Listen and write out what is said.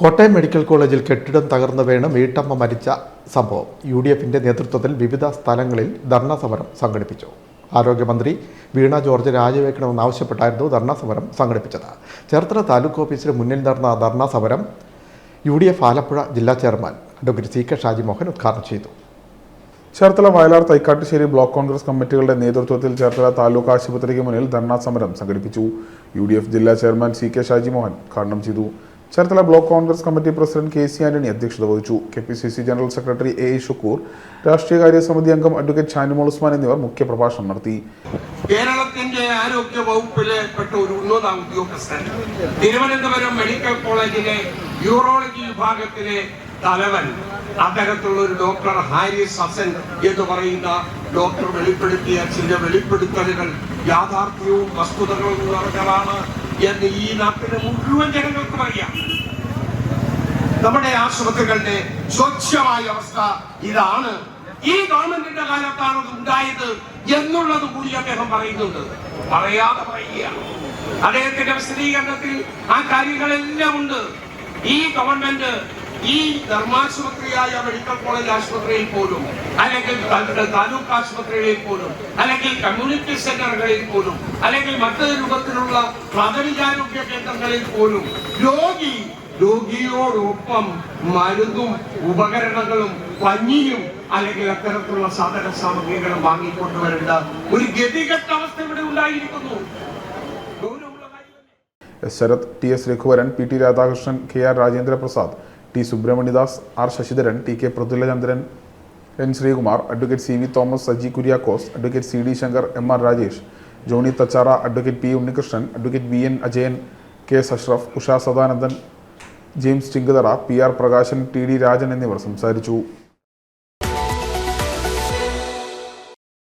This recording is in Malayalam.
കോട്ടയം മെഡിക്കൽ കോളേജിൽ കെട്ടിടം തകർന്നു വീണ് വീട്ടമ്മ മരിച്ച സംഭവം. യു ഡി എഫിന്റെ നേതൃത്വത്തിൽ വിവിധ സ്ഥലങ്ങളിൽ ധർണാ സമരം സംഘടിപ്പിച്ചു. ആരോഗ്യമന്ത്രി വീണ ജോർജ് രാജിവെക്കണമെന്നാവശ്യപ്പെട്ടായിരുന്നു ധർണാ സമരം സംഘടിപ്പിച്ചത്. ചേർത്തല താലൂക്ക് ഓഫീസിന് മുന്നിൽ നടന്ന ധർണാ സമരം യു ഡി എഫ് ആലപ്പുഴ ജില്ലാ chairman advocate C K Shajimohan ഉദ്ഘാടനം ചെയ്തു. ചേർത്തല വയലാർ തൈക്കാട്ടുശ്ശേരി ബ്ലോക്ക് കോൺഗ്രസ് കമ്മിറ്റികളുടെ നേതൃത്വത്തിൽ ചേർത്തല താലൂക്ക് ആശുപത്രിക്ക് മുന്നിൽ ധർണാ സമരം സംഘടിപ്പിച്ചു. യു ജില്ലാ ചെയർമാൻ സി കെ ഷാജിമോഹൻ ഉദ്ഘാടനം ചെയ്തു. Cherthala block Congress committee president K C Antony അധ്യക്ഷത വഹിച്ചു. K P C C general secretary A Shukkur രാഷ്ട്രീയകാര്യ സമിതി അംഗം അഡ്വക്കേറ്റ് ഷാനിമോൾ ഉസ്മാൻ എന്നിവർ മുഖ്യപ്രഭാഷണം നടത്തി. കേരളത്തിന്റെ ആരോഗ്യ വകുപ്പിലെ പെട്ട ഒരു ഉന്നത ഉദ്യോഗസ്ഥൻ തിരുവനന്തപുരം മെഡിക്കൽ കോളേജിലെ യൂറോളജി വിഭാഗത്തിലെ തലവൻ. അത്തരത്തിലുള്ള ഒരു ഡോക്ടർ ഹാരിസ് ഹസൻ എന്ന് പറയുന്ന ഡോക്ടർ വെളിപ്പെടുത്തിയ ചില വെളിപ്പെടുത്തലുകൾ യാഥാർത്ഥ്യവും വസ്തുതകളും നിറഞ്ഞതാണ്. എന്ന് ഈ നാട്ടിലെ മുഴുവൻ ജനങ്ങൾക്കും അറിയാം. നമ്മുടെ ആശുപത്രികളുടെ സ്വച്ഛമായ അവസ്ഥ ഇതാണ്. ഈ ഗവൺമെന്റിന്റെ കാലത്താണ് ഉണ്ടായത് എന്നുള്ളത് കൂടി അദ്ദേഹം പറയുന്നുണ്ട്. പറയാതെ പറയുകയാണ് അദ്ദേഹത്തിന്റെ വിശദീകരണത്തിൽ ആ കാര്യങ്ങളെല്ലാം ഉണ്ട്. ഈ ഗവൺമെന്റ് ഈ ധർമാശുപത്രിയായ മെഡിക്കൽ കോളേജ് ആശുപത്രിയിൽ പോലും അല്ലെങ്കിൽ താലൂക്ക് ആശുപത്രികളിൽ പോലും അല്ലെങ്കിൽ കമ്മ്യൂണിറ്റി സെന്ററുകളിൽ പോലും അല്ലെങ്കിൽ മറ്റൊരു രൂപത്തിലുള്ള പ്രാഥമികാരോഗ്യ കേന്ദ്രങ്ങളിൽ പോലും രോഗി രോഗിയോടൊപ്പം മരുന്നും ഉപകരണങ്ങളും പഞ്ഞിയും അല്ലെങ്കിൽ അത്തരത്തിലുള്ള സാധന സാമഗ്രികളും വാങ്ങിക്കൊണ്ടുവരേണ്ട ഒരു ഗതികെട്ട അവസ്ഥ ഇവിടെ ഉണ്ടായിരിക്കുന്നു. Sarath T S Raghuvaran P T Radhakrishnan K R Rajendra Prasad T Subrahmanyadas R Sasidharan T K Prathulachandran N Sreekumar advocate C V Thomas Saji Kuriakose advocate C D Shankar M R Rajesh Johny Thachara advocate P Unnikrishnan advocate V N Ajayan K S Ashraf Usha Sadanandan James Chinkathara P R Prakashan T D Rajan എന്നിവർ സംസാരിച്ചു.